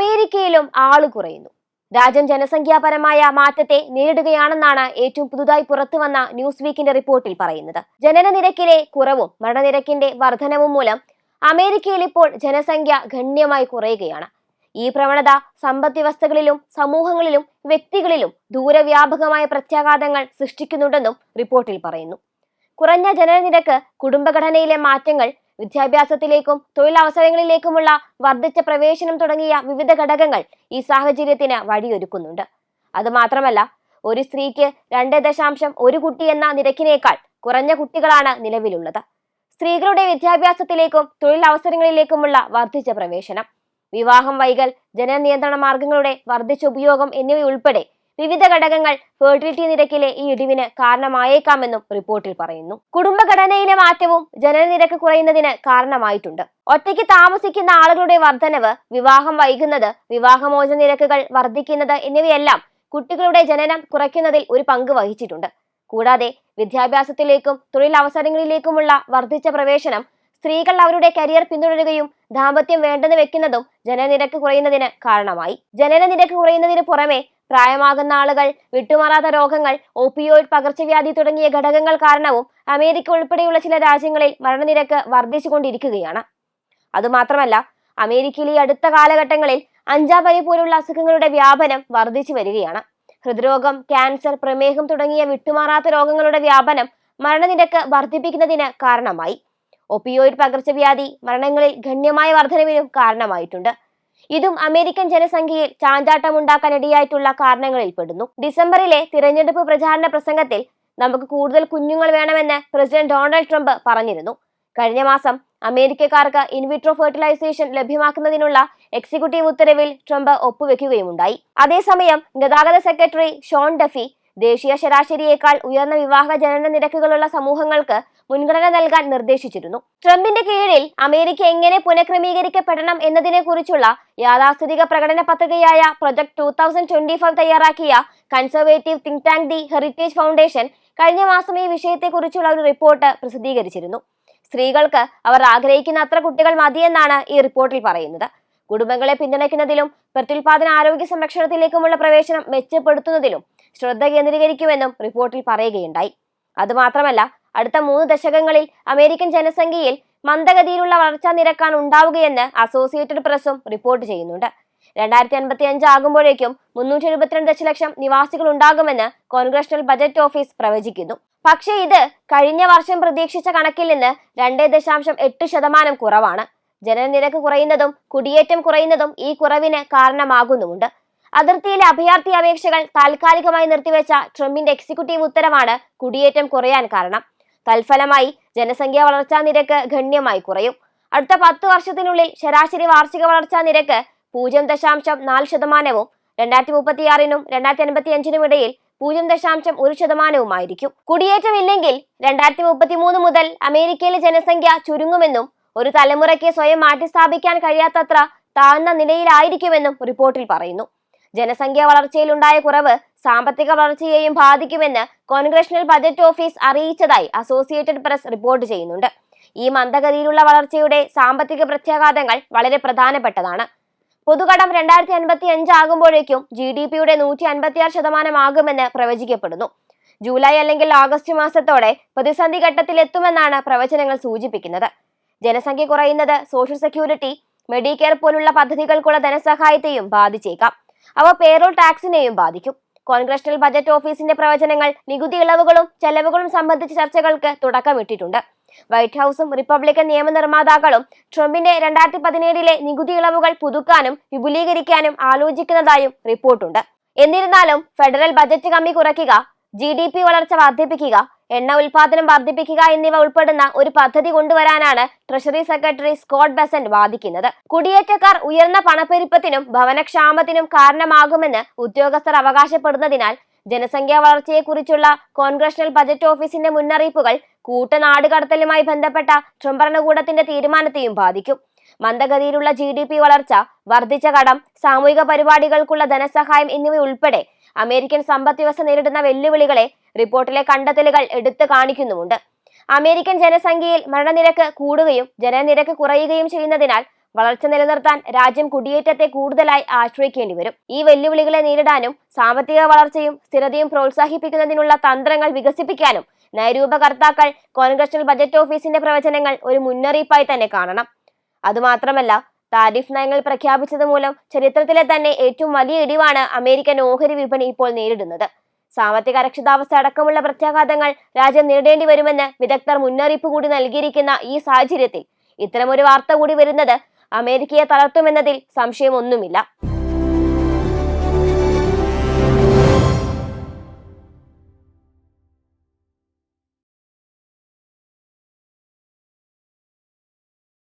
അമേരിക്കയിലും ആൾ കുറയുന്നു. രാജ്യം ജനസംഖ്യാപരമായ മാറ്റത്തെ നേരിടുകയാണെന്നാണ് ഏറ്റവും പുതുതായി പുറത്തുവന്ന ന്യൂസ് വീക്കിന്റെ റിപ്പോർട്ടിൽ പറയുന്നത്. ജനന നിരക്കിലെ കുറവും മരണനിരക്കിന്റെ വർധനവും മൂലം അമേരിക്കയിൽ ഇപ്പോൾ ജനസംഖ്യ ഗണ്യമായി കുറയുകയാണ്. ഈ പ്രവണത സമ്പദ് വ്യവസ്ഥകളിലും സമൂഹങ്ങളിലും വ്യക്തികളിലും ദൂരവ്യാപകമായ പ്രത്യാഘാതങ്ങൾ സൃഷ്ടിക്കുന്നുണ്ടെന്നും റിപ്പോർട്ടിൽ പറയുന്നു. കുറഞ്ഞ ജനനനിരക്ക് കുടുംബഘടനയിലെ മാറ്റങ്ങൾ വിദ്യാഭ്യാസത്തിലേക്കും തൊഴിലവസരങ്ങളിലേക്കുമുള്ള വർദ്ധിച്ച പ്രവേശനം തുടങ്ങിയ വിവിധ ഘടകങ്ങൾ ഈ സാഹചര്യത്തിന് വഴിയൊരുക്കുന്നുണ്ട്. അതുമാത്രമല്ല ഒരു സ്ത്രീക്ക് രണ്ട് ദശാംശം ഒരു കുട്ടി എന്ന നിരക്കിനേക്കാൾ കുറഞ്ഞ കുട്ടികളാണ് നിലവിലുള്ളത്. സ്ത്രീകളുടെ വിദ്യാഭ്യാസത്തിലേക്കും തൊഴിലവസരങ്ങളിലേക്കുമുള്ള വർദ്ധിച്ച പ്രവേശനം വിവാഹം വൈകൽ ജനനിയന്ത്രണ മാർഗങ്ങളുടെ വർദ്ധിച്ച ഉപയോഗം എന്നിവയുൾപ്പെടെ വിവിധ ഘടകങ്ങൾ ഫെർട്ടിലിറ്റി നിരക്കിലെ ഈ ഇടിവിന് കാരണമായേക്കാമെന്നും റിപ്പോർട്ടിൽ പറയുന്നു. കുടുംബഘടനയിലെ മാറ്റവും ജനനനിരക്ക് കുറയുന്നതിന് കാരണമായിട്ടുണ്ട്. ഒറ്റയ്ക്ക് താമസിക്കുന്ന ആളുകളുടെ വർധനവ് വിവാഹം വൈകുന്നത് വിവാഹമോചന നിരക്കുകൾ വർദ്ധിക്കുന്നത് എന്നിവയെല്ലാം കുട്ടികളുടെ ജനനം കുറയ്ക്കുന്നതിൽ ഒരു പങ്ക് വഹിച്ചിട്ടുണ്ട്. കൂടാതെ വിദ്യാഭ്യാസത്തിലേക്കും തൊഴിലവസരങ്ങളിലേക്കുമുള്ള വർദ്ധിച്ച പ്രവേശനം സ്ത്രീകൾ അവരുടെ കരിയർ പിന്തുടരുകയും ദാമ്പത്യം വേണ്ടെന്ന് വെക്കുന്നതും ജനനിരക്ക് കുറയുന്നതിന് കാരണമായി. ജനനനിരക്ക് കുറയുന്നതിന് പുറമെ പ്രായമാകുന്ന ആളുകൾ വിട്ടുമാറാത്ത രോഗങ്ങൾ ഓപ്പിയോയിഡ് പകർച്ചവ്യാധി തുടങ്ങിയ ഘടകങ്ങൾ കാരണവും അമേരിക്ക ഉൾപ്പെടെയുള്ള ചില രാജ്യങ്ങളിൽ മരണനിരക്ക് വർദ്ധിച്ചുകൊണ്ടിരിക്കുകയാണ്. അതുമാത്രമല്ല അമേരിക്കയിൽ ഈ അടുത്ത കാലഘട്ടങ്ങളിൽ അഞ്ചാം പനി പോലുള്ള അസുഖങ്ങളുടെ വ്യാപനം വർദ്ധിച്ചു വരികയാണ്. ഹൃദ്രോഗം ക്യാൻസർ പ്രമേഹം തുടങ്ങിയ വിട്ടുമാറാത്ത രോഗങ്ങളുടെ വ്യാപനം മരണനിരക്ക് വർദ്ധിപ്പിക്കുന്നതിന് കാരണമായി. ഒപ്പിയോയിഡ് പകർച്ചവ്യാധി മരണങ്ങളിൽ ഗണ്യമായ വർധനവിനും കാരണമായിട്ടുണ്ട്. ഇതും അമേരിക്കൻ ജനസംഖ്യയിൽ ചാഞ്ചാട്ടമുണ്ടാക്കാനിടയായിട്ടുള്ള കാരണങ്ങളിൽ പെടുന്നു. ഡിസംബറിലെ തിരഞ്ഞെടുപ്പ് പ്രചാരണ പ്രസംഗത്തിൽ നമുക്ക് കൂടുതൽ കുഞ്ഞുങ്ങൾ വേണമെന്ന് പ്രസിഡന്റ് ഡൊണാൾഡ് ട്രംപ് പറഞ്ഞിരുന്നു. കഴിഞ്ഞ മാസം അമേരിക്കക്കാർക്ക് ഇൻവിട്രോ ഫെർട്ടിലൈസേഷൻ ലഭ്യമാക്കുന്നതിനുള്ള എക്സിക്യൂട്ടീവ് ഉത്തരവിൽ ട്രംപ് ഒപ്പുവെക്കുകയുമുണ്ടായി. അതേസമയം ഗതാഗത സെക്രട്ടറി ഷോൺ ഡഫി ദേശീയ ശരാശരിയേക്കാൾ ഉയർന്ന വിവാഹ ജനന നിരക്കുകളുള്ള സമൂഹങ്ങൾക്ക് മുൻഗണന നൽകാൻ നിർദ്ദേശിച്ചിരുന്നു. ട്രംപിന്റെ കീഴിൽ അമേരിക്ക എങ്ങനെ പുനഃക്രമീകരിക്കപ്പെടണം എന്നതിനെക്കുറിച്ചുള്ള യാഥാസ്ഥിതിക പ്രകടന പത്രികയായ project two thousand twenty five തയ്യാറാക്കിയ conservative think tank the heritage foundation കഴിഞ്ഞ മാസം ഈ വിഷയത്തെക്കുറിച്ചുള്ള ഒരു റിപ്പോർട്ട് പ്രസിദ്ധീകരിച്ചിരുന്നു. സ്ത്രീകൾക്ക് അവർ ആഗ്രഹിക്കുന്ന അത്ര കുട്ടികൾ മതിയെന്നാണ് ഈ റിപ്പോർട്ടിൽ പറയുന്നത്. കുടുംബങ്ങളെ പിന്തുണയ്ക്കുന്നതിലും പ്രത്യുൽപാദന ആരോഗ്യ സംരക്ഷണത്തിലേക്കുമുള്ള പ്രവേശനം മെച്ചപ്പെടുത്തുന്നതിലും ശ്രദ്ധ കേന്ദ്രീകരിക്കുമെന്നും റിപ്പോർട്ടിൽ പറയുകയുണ്ടായി. അതുമാത്രമല്ല അടുത്ത മൂന്ന് ദശകങ്ങളിൽ അമേരിക്കൻ ജനസംഖ്യയിൽ മന്ദഗതിയിലുള്ള വളർച്ചാ നിരക്കാണ് ഉണ്ടാവുകയെന്ന് അസോസിയേറ്റഡ് പ്രസും റിപ്പോർട്ട് ചെയ്യുന്നുണ്ട്. രണ്ടായിരത്തി അൻപത്തി അഞ്ച് ആകുമ്പോഴേക്കും മുന്നൂറ്റി എഴുപത്തിരണ്ട് ദശലക്ഷം നിവാസികൾ ഉണ്ടാകുമെന്ന് കോൺഗ്രഷണൽ ബജറ്റ് ഓഫീസ് പ്രവചിക്കുന്നു. പക്ഷേ ഇത് കഴിഞ്ഞ വർഷം പ്രതീക്ഷിച്ച കണക്കിൽ നിന്ന് രണ്ടേ ദശാംശം എട്ട് ശതമാനം കുറവാണ്. ജനനിരക്ക് കുറയുന്നതും കുടിയേറ്റം കുറയുന്നതും ഈ കുറവിന് കാരണമാകുന്നുമുണ്ട്. അതിർത്തിയിലെ അഭയാർത്ഥി അപേക്ഷകൾ താൽക്കാലികമായി നിർത്തിവെച്ച ട്രംപിന്റെ എക്സിക്യൂട്ടീവ് ഉത്തരവാണ് കുടിയേറ്റം കുറയാൻ കാരണം. തൽഫലമായി ജനസംഖ്യാ വളർച്ചാ നിരക്ക് ഗണ്യമായി കുറയും. അടുത്ത പത്ത് വർഷത്തിനുള്ളിൽ ശരാശരി വാർഷിക വളർച്ചാ നിരക്ക് പൂജ്യം ദശാംശം നാല് ശതമാനവും രണ്ടായിരത്തി മുപ്പത്തിയാറിനും രണ്ടായിരത്തി അൻപത്തി അഞ്ചിനും ഇടയിൽ പൂജ്യം ദശാംശം ഒരു ശതമാനവുമായിരിക്കും. കുടിയേറ്റമില്ലെങ്കിൽ രണ്ടായിരത്തി മുപ്പത്തി മൂന്ന് മുതൽ അമേരിക്കയിലെ ജനസംഖ്യ ചുരുങ്ങുമെന്നും ഒരു തലമുറയ്ക്ക് സ്വയം മാറ്റിസ്ഥാപിക്കാൻ കഴിയാത്തത്ര താഴ്ന്ന നിലയിലായിരിക്കുമെന്നും റിപ്പോർട്ടിൽ പറയുന്നു. ജനസംഖ്യാ വളർച്ചയിലുണ്ടായ കുറവ് സാമ്പത്തിക വളർച്ചയെയും ബാധിക്കുമെന്ന് കോൺഗ്രഷണൽ ബജറ്റ് ഓഫീസ് അറിയിച്ചതായി അസോസിയേറ്റഡ് പ്രസ് റിപ്പോർട്ട് ചെയ്യുന്നുണ്ട്. ഈ മന്ദഗതിയിലുള്ള വളർച്ചയുടെ സാമ്പത്തിക പ്രത്യാഘാതങ്ങൾ വളരെ പ്രധാനപ്പെട്ടതാണ്. പൊതുകടം രണ്ടായിരത്തി അൻപത്തി അഞ്ച് ആകുമ്പോഴേക്കും ജി ഡി പിയുടെ നൂറ്റി അൻപത്തിയാറ് ശതമാനമാകുമെന്ന് പ്രവചിക്കപ്പെടുന്നു. ജൂലൈ അല്ലെങ്കിൽ ഓഗസ്റ്റ് മാസത്തോടെ പ്രതിസന്ധി ഘട്ടത്തിൽ എത്തുമെന്നാണ് പ്രവചനങ്ങൾ സൂചിപ്പിക്കുന്നത്. ജനസംഖ്യ കുറയുന്നത് സോഷ്യൽ സെക്യൂരിറ്റി മെഡിക്കെയർ പോലുള്ള പദ്ധതികൾക്കുള്ള ധനസഹായത്തെയും ബാധിച്ചേക്കാം. അവ പേറോൾ ടാക്സിനെയും ബാധിക്കും. കോൺഗ്രഷണൽ ബജറ്റ് ഓഫീസിന്റെ പ്രവചനങ്ങൾ നികുതി ഇളവുകളും ചെലവുകളും സംബന്ധിച്ച ചർച്ചകൾക്ക് തുടക്കമിട്ടിട്ടുണ്ട്. വൈറ്റ് ഹൌസും റിപ്പബ്ലിക്കൻ നിയമനിർമ്മാതാക്കളും ട്രംപിന്റെ രണ്ടായിരത്തി പതിനേഴിലെ നികുതി ഇളവുകൾ പുതുക്കാനും വിപുലീകരിക്കാനും ആലോചിക്കുന്നതായും റിപ്പോർട്ടുണ്ട്. എന്നിരുന്നാലും ഫെഡറൽ ബജറ്റ് കമ്മി കുറയ്ക്കുക ജി വളർച്ച വർദ്ധിപ്പിക്കുക എണ്ണ ഉൽപാദനം വർദ്ധിപ്പിക്കുക എന്നിവ ഉൾപ്പെടുന്ന ഒരു പദ്ധതി കൊണ്ടുവരാനാണ് ട്രഷറി സെക്രട്ടറി സ്കോട്ട് ബെസന്റ് വാദിക്കുന്നത്. കുടിയേറ്റക്കാർ ഉയർന്ന പണപ്പെരുപ്പത്തിനും ഭവനക്ഷാമത്തിനും കാരണമാകുമെന്ന് ഉദ്യോഗസ്ഥർ അവകാശപ്പെടുന്നതിനാൽ ജനസംഖ്യാ വളർച്ചയെക്കുറിച്ചുള്ള കോൺഗ്രഷണൽ ബജറ്റ് ഓഫീസിന്റെ മുന്നറിയിപ്പുകൾ കൂട്ടനാടുകടത്തലുമായി ബന്ധപ്പെട്ട ട്രംപ് ഭരണകൂടത്തിന്റെ തീരുമാനത്തെയും ബാധിക്കും. മന്ദഗതിയിലുള്ള ജി ഡി പി വളർച്ച വർദ്ധിച്ച കടം സാമൂഹിക പരിപാടികൾക്കുള്ള ധനസഹായം എന്നിവയുൾപ്പെടെ അമേരിക്കൻ സമ്പദ് വ്യവസ്ഥ നേരിടുന്ന വെല്ലുവിളികളെ റിപ്പോർട്ടിലെ കണ്ടെത്തലുകൾ എടുത്തു കാണിക്കുന്നുമുണ്ട്. അമേരിക്കൻ ജനസംഖ്യയിൽ മരണനിരക്ക് കൂടുകയും ജനനിരക്ക് കുറയുകയും ചെയ്യുന്നതിനാൽ വളർച്ച നിലനിർത്താൻ രാജ്യം കുടിയേറ്റത്തെ കൂടുതലായി ആശ്രയിക്കേണ്ടി വരും. ഈ വെല്ലുവിളികളെ നേരിടാനും സാമ്പത്തിക വളർച്ചയും സ്ഥിരതയും പ്രോത്സാഹിപ്പിക്കുന്നതിനുള്ള തന്ത്രങ്ങൾ വികസിപ്പിക്കാനും നയരൂപകർത്താക്കൾ കോൺഗ്രഷണൽ ബജറ്റ് ഓഫീസിന്റെ പ്രവചനങ്ങൾ ഒരു മുന്നറിയിപ്പായി തന്നെ കാണണം. അതുമാത്രമല്ല താരിഫ് നയങ്ങൾ പ്രഖ്യാപിച്ചത് മൂലം ചരിത്രത്തിലെ തന്നെ ഏറ്റവും വലിയ ഇടിവാണ് അമേരിക്കൻ ഓഹരി വിപണി ഇപ്പോൾ നേരിടുന്നത്. സാമ്പത്തിക അരക്ഷിതാവസ്ഥ അടക്കമുള്ള പ്രത്യാഘാതങ്ങൾ രാജ്യം നേരിടേണ്ടി വരുമെന്ന് വിദഗ്ധർ മുന്നറിയിപ്പ് കൂടി നൽകിയിരിക്കുന്ന ഈ സാഹചര്യത്തിൽ ഇത്തരമൊരു വാർത്ത കൂടി വരുന്നത് അമേരിക്കയെ തളർത്തുമെന്നതിൽ സംശയമൊന്നുമില്ല.